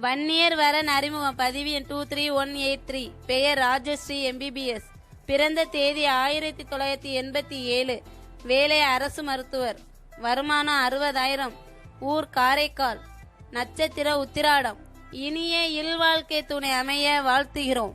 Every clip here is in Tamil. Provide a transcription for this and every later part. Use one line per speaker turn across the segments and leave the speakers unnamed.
வன்னியர் வரன் அறிமுகம். பதிவு எண் two three one eight three பெயர் ராஜஸ்ரீ எம்பிபிஎஸ் பிறந்த தேதி ஆயிரத்தி தொள்ளாயிரத்தி எண்பத்தி ஏழு. வேலை அரசு மருத்துவர். வருமானம் அறுபதாயிரம். ஊர் காரைக்கால். நட்சத்திர உத்திராடம். இனிய இல்வாழ்க்கை துணை அமைய வாழ்த்துகிறோம்.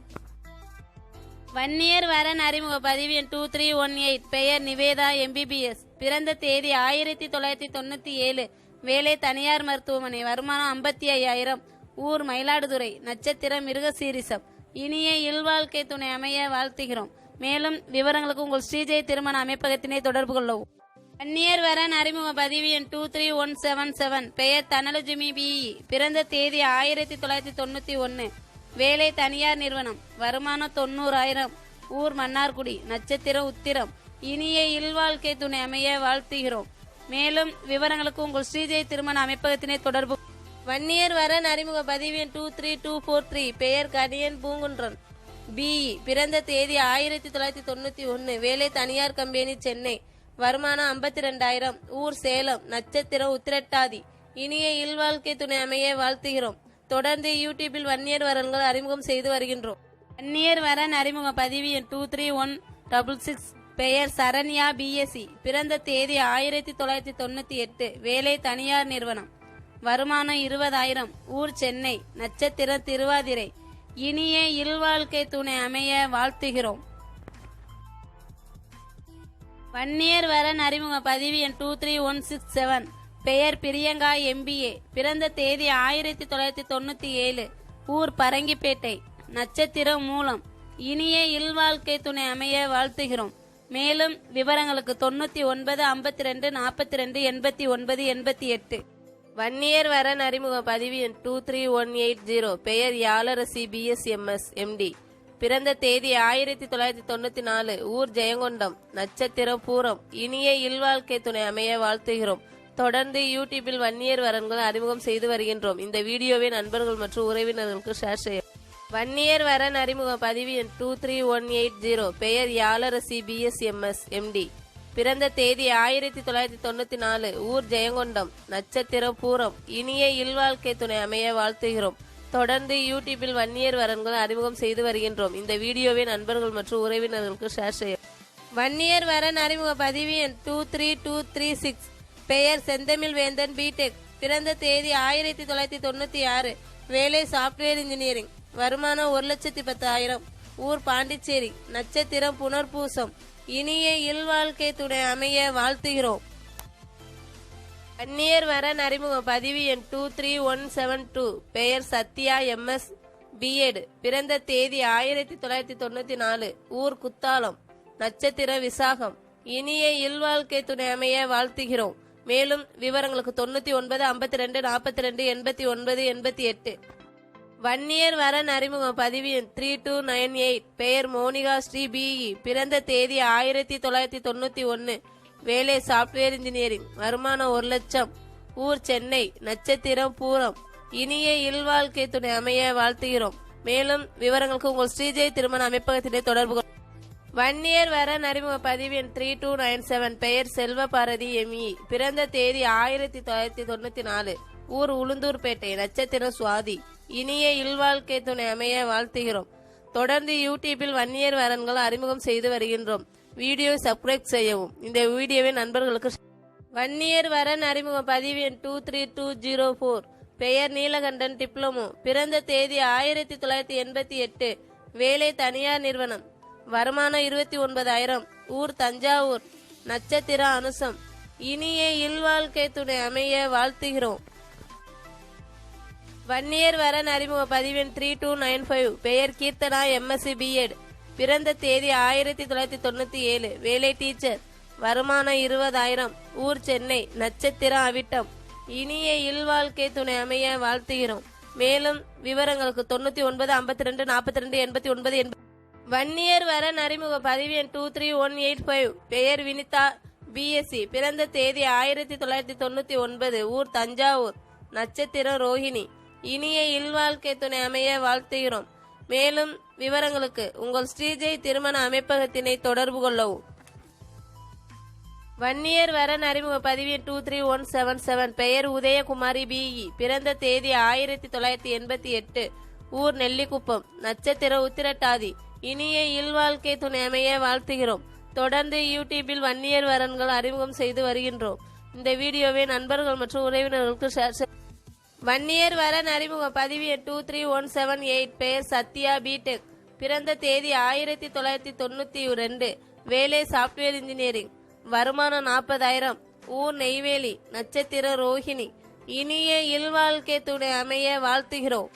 வன்னியர் வரன் அறிமுக பதிவு எண் டூ த்ரீ ஒன் எயிட் பெயர் நிவேதா எம்பிபிஎஸ் பிறந்த தேதி ஆயிரத்தி தொள்ளாயிரத்தி தொண்ணூத்தி ஏழு. வேலை தனியார் மருத்துவமனை. வருமானம் ஐம்பத்தி ஐயாயிரம். ஊர் மயிலாடுதுறை நட்சத்திரம் மிருகசீரிசம் இனிய இல்வாழ்க்கை துணை அமைய வாழ்த்துகிறோம். மேலும் விவரங்களுக்கு உங்கள் ஸ்ரீஜெய் திருமண அமைப்பகத்தினை தொடர்பு கொள்ளவும். அந்நியர் வரன் அறிமுக பதிவு எண் two three one seven seven பெயர் தனலஜுமி பிஇ பிறந்த தேதி ஆயிரத்தி தொள்ளாயிரத்தி தொண்ணூத்தி ஒன்னு. வேலை தனியார் நிறுவனம். வருமானம் தொண்ணூறாயிரம். ஊர் மன்னார்குடி நட்சத்திரம் உத்திரம். இனிய இல்வாழ்க்கை துணை அமைய வாழ்த்துகிறோம். மேலும் விவரங்களுக்கு உங்கள் ஸ்ரீஜெய் திருமண அமைப்பகத்தினை தொடர்பு வன்னியர் வரன் அறிமுக பதிவு எண் two three two four three பெயர் கனியன் பூங்குன்றன். பிஇ பிறந்த தேதி ஆயிரத்தி தொள்ளாயிரத்தி தொண்ணூத்தி ஒன்னு. வேலை தனியார் கம்பெனி சென்னை. வருமானம் ஐம்பத்தி ரெண்டாயிரம் ஊர் சேலம். நட்சத்திரம் உத்திரட்டாதி. இனிய இல்வாழ்க்கை துணை அமைய வாழ்த்துகிறோம். தொடர்ந்து யூடியூபில் வன்னியர் வரன்கள் அறிமுகம் செய்து வருகின்றோம். வன்னியர் வரன் அறிமுக பதிவு எண் two three one double six பெயர் சரண்யா பிஎஸ்சி பிறந்த தேதி ஆயிரத்தி தொள்ளாயிரத்தி தொண்ணூத்தி எட்டு. வேலை தனியார் நிறுவனம். வருமானம் இருபதாயிரம். ஊர் சென்னை நட்சத்திரம் திருவாதிரை. இனிய இல்வாழ்க்கை துணை அமைய வாழ்த்துகிறோம். வன்னியர் வரன் அறிமுக பதிவு எண் two three one six seven பெயர் பிரியங்கா எம்பிஏ பிறந்த தேதி ஆயிரத்தி தொள்ளாயிரத்தி தொண்ணூத்தி ஏழு. ஊர் பரங்கிப்பேட்டை. நட்சத்திரம் மூலம். இனிய இல்வாழ்க்கை துணை அமைய வாழ்த்துகிறோம். மேலும் விவரங்களுக்கு தொண்ணூத்தி ஒன்பது ஐம்பத்தி ரெண்டு நாற்பத்தி ரெண்டு எண்பத்தி ஒன்பது எண்பத்தி எட்டு. வன்னியர் வரன் அறிமுக பதிவு எண் two three one eight zero பெயர் யாழரசி பிஎஸ்எம்எஸ் எம்டி பிறந்த தேதி ஆயிரத்தி தொள்ளாயிரத்தி தொண்ணூத்தி நாலு. ஊர் ஜெயங்கொண்டம். நட்சத்திரம் பூரம். இனிய இல்வாழ்க்கை துணை அமைய வாழ்த்துகிறோம். தொடர்ந்து யூடியூபில் வன்னியர் வரன்கள் அறிமுகம் செய்து வருகின்றோம். இந்த வீடியோவை நண்பர்கள் மற்றும் உறவினர்களுக்கு ஷேர் செய்ய. வன்னியர் வரன் அறிமுக பதிவு எண் two three one eight zero பெயர் யாழரசி பிஎஸ்எம்எஸ் எம்டி பிறந்த தேதி ஆயிரத்தி தொள்ளாயிரத்தி தொண்ணூத்தி நாலு. ஊர் ஜெயங்கொண்டம் நட்சத்திரம் பூரம். இனிய இல்வாழ்க்கை துணை அமைய வாழ்த்துகிறோம். தொடர்ந்து யூடியூபில் வன்னியர் வரன்கள் அறிமுகம் செய்து வருகின்றோம். இந்த வீடியோவை நண்பர்கள் மற்றும் உறவினர்களுக்கு ஷேர் செய்ய. வன்னியர் வரன் அறிமுக பதிவு எண் two three two three six பெயர் செந்தமிழ் வேந்தன் பிடெக் பிறந்த தேதி ஆயிரத்தி தொள்ளாயிரத்தி தொண்ணூத்தி ஆறு. வேலை சாப்ட்வேர் இன்ஜினியரிங் வருமானம் ஒரு லட்சத்தி பத்தாயிரம். ஊர் பாண்டிச்சேரி. நட்சத்திரம் புனர்பூசம். இனிய இல்வாழ்க்கை துணை அமைய வாழ்த்துகிறோம். அந்நியர் வரன் அறிமுக பதிவு எண் two three one seven two பெயர் சத்யா எம்எஸ் பிஎட் பிறந்த தேதி ஆயிரத்தி தொள்ளாயிரத்தி தொண்ணூத்தி நாலு. ஊர் குத்தாலம். நட்சத்திர விசாகம். இனிய இல்வாழ்க்கை துணை அமைய வாழ்த்துகிறோம். மேலும் விவரங்களுக்கு தொண்ணூத்தி ஒன்பது ஐம்பத்தி ரெண்டு நாற்பத்தி ரெண்டு எண்பத்தி ஒன்பது எண்பத்தி எட்டு. வன்னியர் வரன் அறிமுகம் பதிவு த்ரீ டூ நைன் எயிட் பெயர் மோனிகா ஸ்ரீ பிஇ பிறந்த தேதி ஆயிரத்தி தொள்ளாயிரத்தி தொண்ணூற்றி ஒன்று வேலை சாஃப்ட்வேர் இன்ஜினியரிங் வருமானம் ஒரு லட்சம். ஊர் சென்னை. நட்சத்திரம் பூரம். இனிய இல்வாழ்க்கை துணை அமைய வாழ்த்துகிறோம். மேலும் விவரங்களுக்கு உங்கள் ஸ்ரீஜெய் திருமண அமைப்பகத்தினை தொடர்பு வன்னியர் வரன் அறிமுக பதிவு எண் த்ரீ டூ நைன் செவன் பெயர் செல்வ பாரதி எம்இ பிறந்த தேதி ஆயிரத்தி தொள்ளாயிரத்தி தொண்ணூற்றி நாலு. ஊர் உளுந்தூர்பேட்டை. நட்சத்திரம் சுவாதி. இனிய இல்வாழ்க்கை துணை அமைய வாழ்த்துகிறோம். தொடர்ந்து யூடியூபில் வன்னியர் வரன்கள் அறிமுகம் செய்து வருகின்றோம். வீடியோ சப்ஸ்கிரைப் செய்யவும். இந்த வீடியோவை நண்பர்களுக்கு வன்னியர் வரன் அறிமுகம் பதிவு எண் two three two zero four பெயர் நீலகண்டன் டிப்ளமோ. பிறந்த தேதி ஆயிரத்தி தொள்ளாயிரத்தி எண்பத்தி எட்டு. வேலை தனியார் நிறுவனம். வருமானம் இருபத்தி ஒன்பதாயிரம். ஊர் தஞ்சாவூர். நட்சத்திர அனுசம். இனிய இல்வாழ்க்கை துணை அமைய வாழ்த்துகிறோம். வன்னியர் வரன் அறிமுக பதிவெண் த்ரீ டூ நைன் ஃபைவ் பெயர் கீர்த்தனா எம்எஸ்சி பிஎட் பிறந்த தேதி ஆயிரத்தி தொள்ளாயிரத்தி தொண்ணூத்தி ஏழு. வேலை டீச்சர் வருமானம் இருபதாயிரம். ஊர் சென்னை. நட்சத்திரம் அவிட்டம். இனிய இல்வாழ்க்கை துணை அமைய வாழ்த்துகிறோம். மேலும் விவரங்களுக்கு தொண்ணூத்தி ஒன்பது ஐம்பத்தி ரெண்டு நாற்பத்தி ரெண்டு எண்பத்தி ஒன்பது எண்பது வன்னியர் வரன் அறிமுக பதிவு எண் two three one eight five பெயர் வினிதா பிஎஸ்சி பிறந்த தேதி ஆயிரத்தி தொள்ளாயிரத்தி தொண்ணூத்தி ஒன்பது. ஊர் தஞ்சாவூர். நட்சத்திரம் ரோஹிணி. இனிய இல்வாழ்க்கை துணை அமைய வாழ்த்துகிறோம். மேலும் விவரங்களுக்கு உங்கள் ஸ்ரீஜெய் திருமண அமைப்பகத்தினை தொடர்பு கொள்ளவும். வன்னியர் வரன் அறிமுக பதிவு two three one seven seven பெயர் உதயகுமாரி பிஇ பிறந்த தேதி ஆயிரத்தி தொள்ளாயிரத்தி எண்பத்தி எட்டு. ஊர் நெல்லிக்குப்பம். நட்சத்திர உத்திரட்டாதி. இனிய இல்வாழ்க்கை துணை அமைய வாழ்த்துகிறோம். தொடர்ந்து யூடியூபில் வன்னியர் வரன்கள் அறிமுகம் செய்து வருகின்றோம். இந்த வீடியோவை நண்பர்கள் மற்றும் உறவினர்களுக்கு ஷேர் வன்னியர் வரன் அறிமுக பதிவு எண் two three one seven eight பெயர் சத்யா பிடெக் பிறந்த தேதி ஆயிரத்தி தொள்ளாயிரத்தி தொண்ணூற்றி ரெண்டு. வேலை சாஃப்ட்வேர் இன்ஜினியரிங் வருமானம் நாற்பதாயிரம். ஊர் நெய்வேலி. நட்சத்திர ரோஹிணி. இனிய இல்வாழ்க்கை துணை அமைய வாழ்த்துகிறோம்.